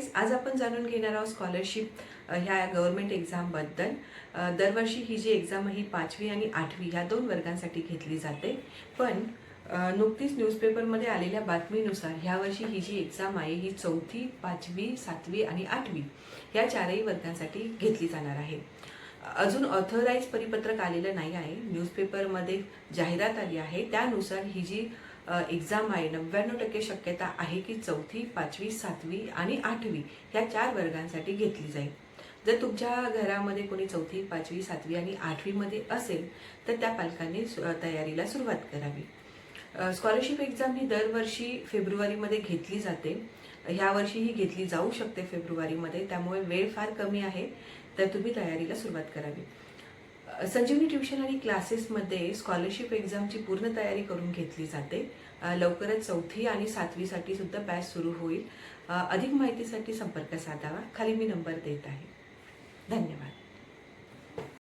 Guys आज आपण जाणून घेणार आहोत स्कॉलरशिप ह्या गव्हर्नमेंट एक्झामबद्दल दरवर्षी ही जी एक्झाम आहे ही पाचवी आणि आठवी ह्या दोन वर्गांसाठी घेतली जाते. पण नुकतीच न्यूजपेपरमध्ये आलेल्या बातमीनुसार ह्या वर्षी ही जी एक्झाम आहे ही चौथी पाचवी सातवी आणि आठवी या चारही वर्गांसाठी घेतली जाणार आहे. अजून ऑथराईज परिपत्रक आलेलं नाही आहे. न्यूजपेपरमध्ये जाहिरात आली आहे. त्यानुसार ही जी एक्झाम आहे. नव्याण्णव टक्के शक्यता आहे की चौथी पाचवी सातवी आणि आठवी ह्या चार वर्गांसाठी घेतली जाईल. जर तुमच्या घरामध्ये कोणी चौथी पाचवी सातवी आणि आठवीमध्ये असेल तर त्या पालकांनी सु- तयारीला सुरुवात करावी. स्कॉलरशिप एक्झाम ही दरवर्षी फेब्रुवारीमध्ये घेतली जाते. ह्या वर्षी ही घेतली जाऊ शकते फेब्रुवारीमध्ये. त्यामुळे वेळ फार कमी आहे. तर तुम्ही तयारीला सुरुवात करावी. संजीवनी ट्युशन आणि क्लासेसमध्ये स्कॉलरशिप एक्झामची पूर्ण तयारी करून घेतली जाते. लवकरच चौथी आणि सातवीसाठी सुद्धा बॅच सुरू होईल. अधिक माहितीसाठी संपर्क साधावा. खाली मी नंबर देत आहे.